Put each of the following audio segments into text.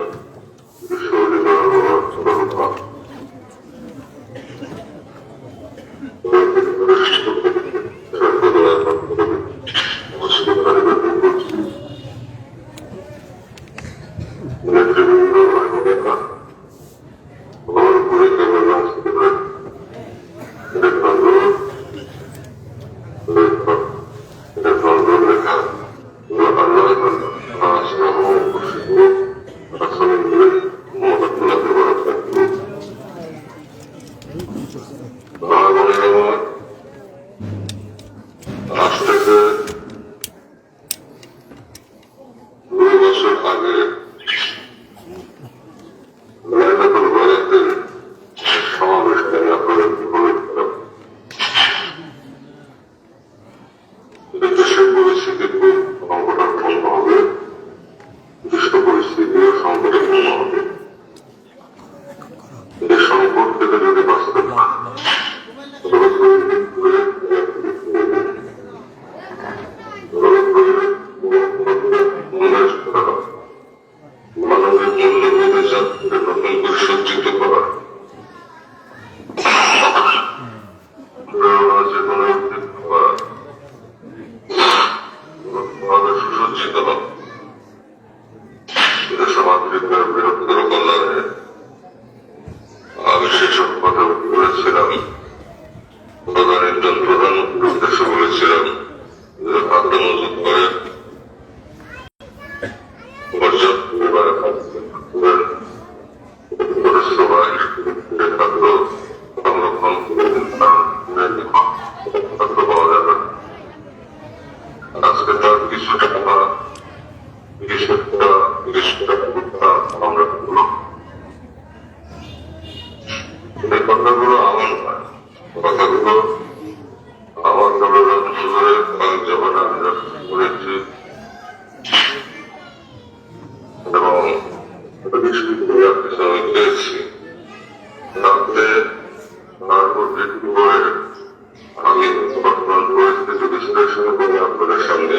Yo শুরু করলাম আপনাদের সঙ্গে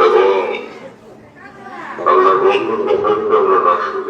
এবং আল্লাহ বন্ধুর মহান আমরা রাষ্ট্র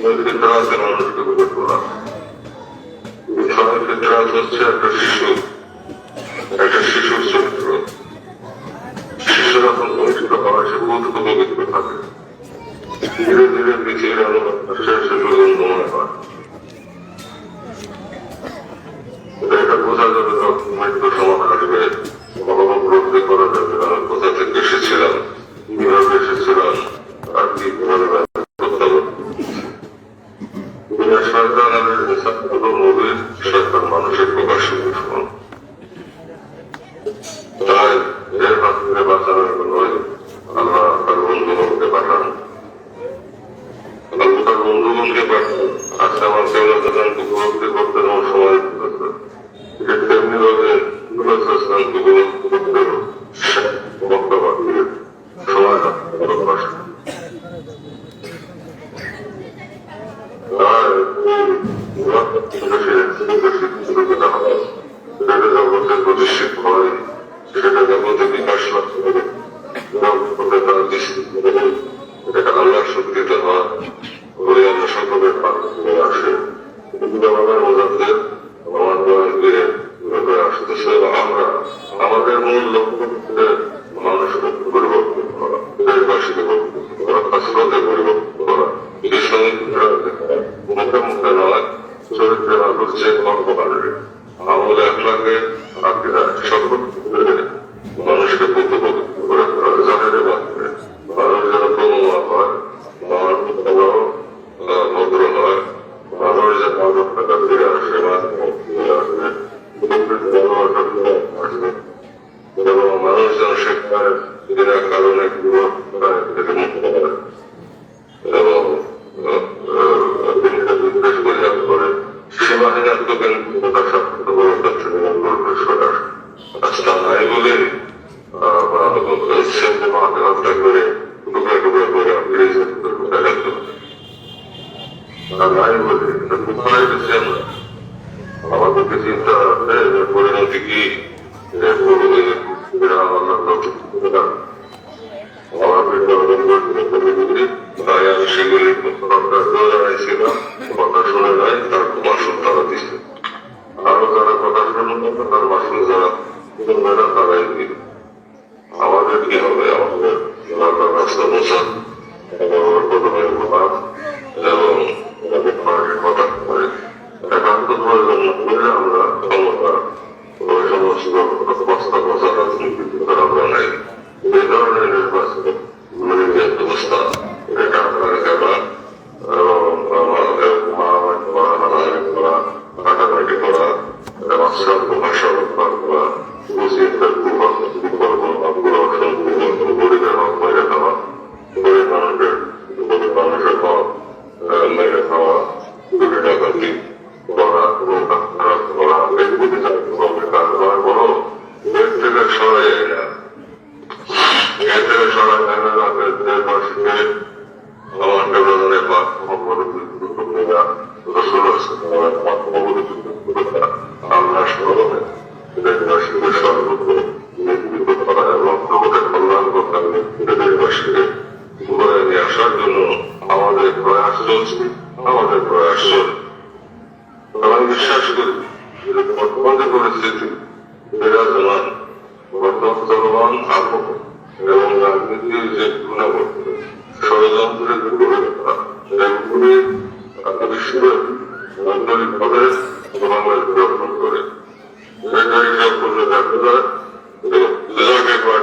মন্দিরের ট্রান্স একটা শিশু একটা শিশু যখন পরিচিত হয় সে ধীরে ধীরে পৃথিবীর আলো সে শিশুর মনে হয় এটা বোঝা যাবে মৃত্যু সমাধান আসবে ভগবান গ্রহণ করা যাবে Thank you. সেগুলি হয়েছিল কথা শুনে নাই তার বাসন তারা দিছে আরও যারা কথা শুনে তার বাসন যারা তারাই দিল আমাদের হবে আমাদের করে একান্ত আমরা Thank you.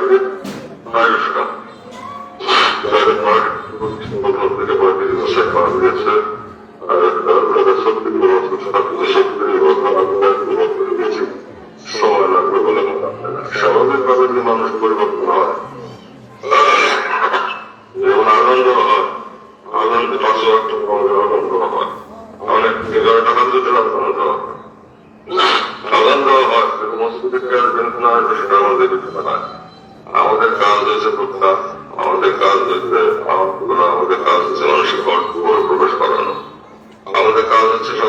Hayırlı. Sayın Mahir, Kıbrıs İstanbul Belediye Başkanı Şefkat Üyesi,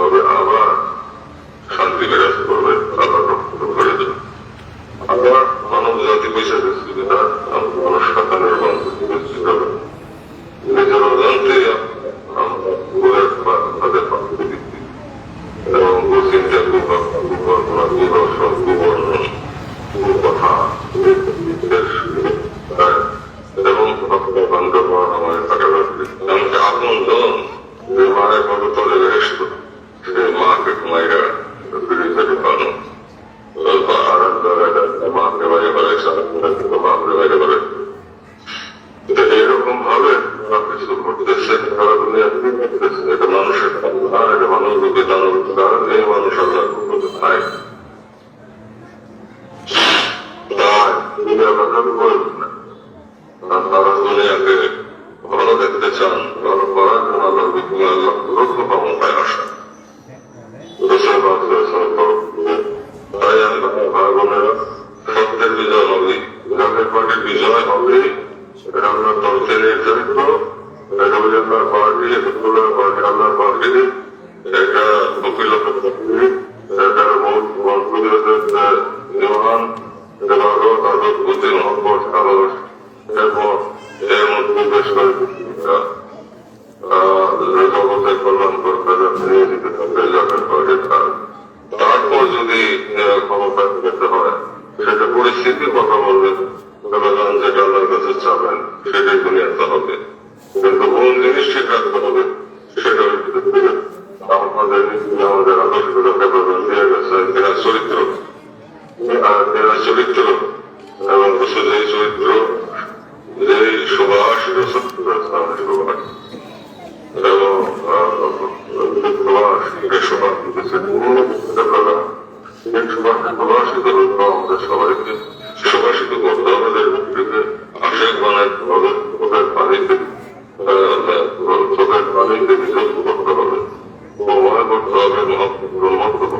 over our করতেছে তারা দুনিয়ার কি এটা মানুষের কল্যাণ এটা মানুষ লোকে জানার কারণে মানুষ আল্লাহ করতে খায় রসুলের চরিত্র এবং রসুলের চরিত্র এই সবাইকে করতে হবে তাদের মুক্তিকে আশেক মানে ওদের পানিতে ওদের পানিতে বিজয় করতে করতে হবে মহাপ্রভ্রমণ করতে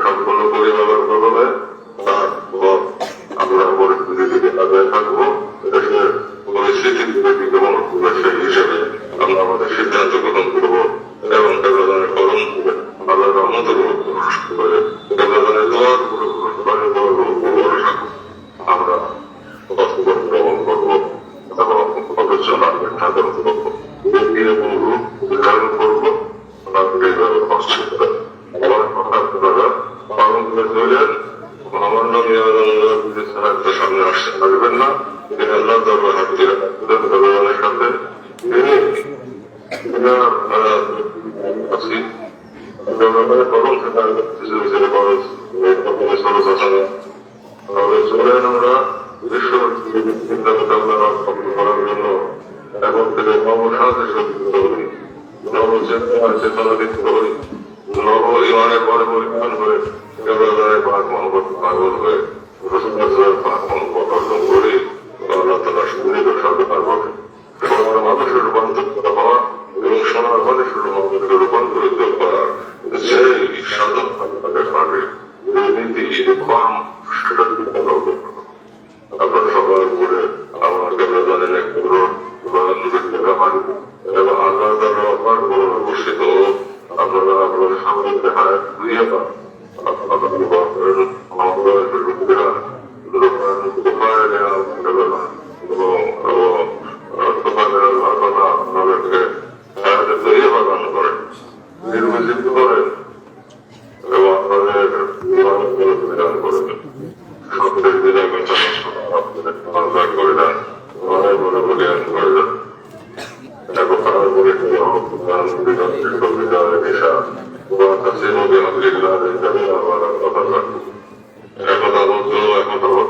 সম্পন্ন করে আমার ধন্যবাদ তার আমরা পরিস্থিতি আদায় থাকব আছি। আমরা ব্যাপারে পদক্ষেপ দাঁড়াতে একতা বদ্ধ একতা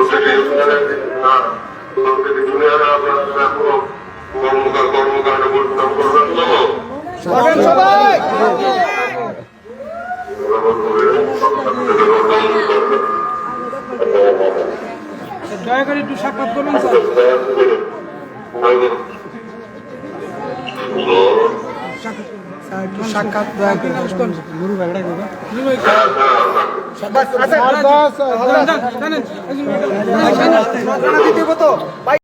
প্রত্যেকটি প্রত্যেকটি জুনিয়র আপনারা কর্মকার কর্মকাণ্ড পরিশ্রম করবেন তো? দয়া করে একটু সাক্ষাৎ করুন গুরু ভাই